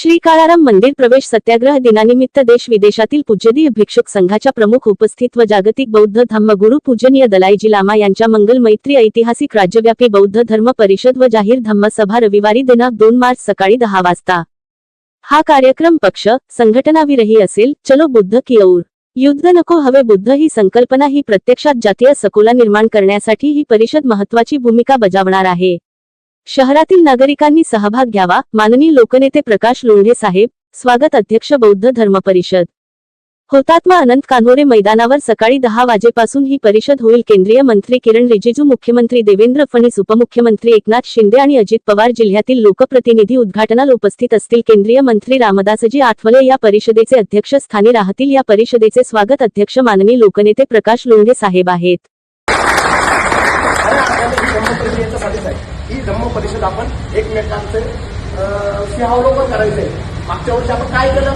श्री काळाराम मंदिर प्रवेश सत्याग्रह दिनानिमित्त देश विदेशातील पूज्यदीय भिक्षुक संघाच्या प्रमुख उपस्थित व जागतिक बौद्ध धम्मगुरु पूजनीय दलाईजी लामा यांच्या मंगल मैत्री ऐतिहासिक राज्यव्यापी बौद्ध धर्म परिषद व जाहीर धम्मसभा रविवारी दिनांक दोन मार्च सकाळी दहा वाजता. हा कार्यक्रम पक्ष संघटनाविरही असेल चलो बुद्ध की ओर. युद्ध नको हवे बुद्ध ही संकल्पना ही प्रत्यक्षात जातीय सकोला निर्माण करण्यासाठी ही परिषद महत्वाची भूमिका बजावणार आहे. शहरातील नागरिकांनी सहभाग घ्यावा. माननीय लोकनेते प्रकाश लोंढे साहेब स्वागत अध्यक्ष बौद्ध धर्म परिषद. होतात्मा अनंत कान्होरे मैदानावर सकाळी दहा वाजेपासून ही परिषद होईल. केंद्रीय मंत्री किरण रिजिजू मुख्यमंत्री देवेंद्र फडणवीस उपमुख्यमंत्री एकनाथ शिंदे आणि अजित पवार जिल्ह्यातील लोकप्रतिनिधी उद्घाटनाला उपस्थित असतील. केंद्रीय मंत्री रामदासजी आठवले या परिषदेचे अध्यक्ष स्थानी राहतील. या परिषदेचे स्वागत अध्यक्ष माननीय लोकनेते प्रकाश लोंढे साहेब आहेत आणि आपल्याला ही धम्म परिषद याच्यासाठीच आहे ही धम्म परिषद आपण एकमेकांचे सिंहावलोकन करायचं आहे मागच्या वर्षी आपण काय केलं?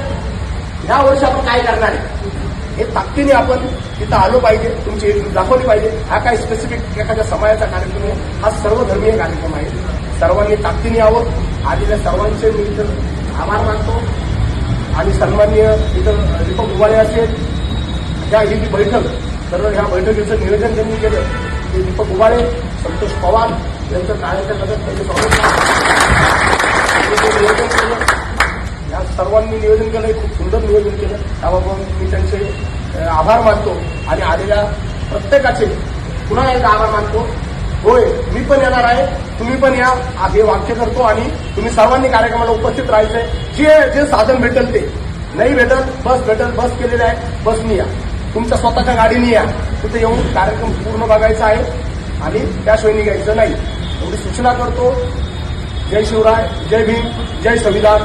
ह्या वर्षी आपण काय करणार आहे? हे ताकदीने आपण तिथं आलो पाहिजे तुमची एकजूट दाखवली पाहिजे. हा काय स्पेसिफिक एखाद्या समाजाचा कार्यक्रम आहे? हा सर्वधर्मीय कार्यक्रम आहे. सर्वांनी ताकदीने यावं. आलेल्या सर्वांचे मी इथं आभार मानतो. आणि सन्माननीय इथं दीपक उभारे असेल त्या ही जी बैठक तर ह्या बैठकीचं नियोजन त्यांनी केलं. ते दीपक उबाळे संतोष पवार यांचं कार्याच्या त्यांचे स्वागत नियोजन केलं या सर्वांनी नियोजन केलं खूप सुंदर नियोजन केलं. त्याबाबत मी त्यांचे आभार मानतो आणि आलेल्या प्रत्येकाचे पुन्हा एकदा आभार मानतो. होय मी पण येणार आहे तुम्ही पण या हे वाक्य करतो आणि तुम्ही सर्वांनी कार्यक्रमाला उपस्थित राहायचंय जे जे साधन भेटल ते. नाही भेटल बस भेटल बस केलेली आहे बसनी या. तुमच्या स्वतःच्या गाडीने या. तिथे येऊन कार्यक्रम पूर्ण बघायचा आहे आणि त्याशिवाय निघायचं नाही. एवढी सूचना करतो. जय शिवराय जय भीम जय संविधान.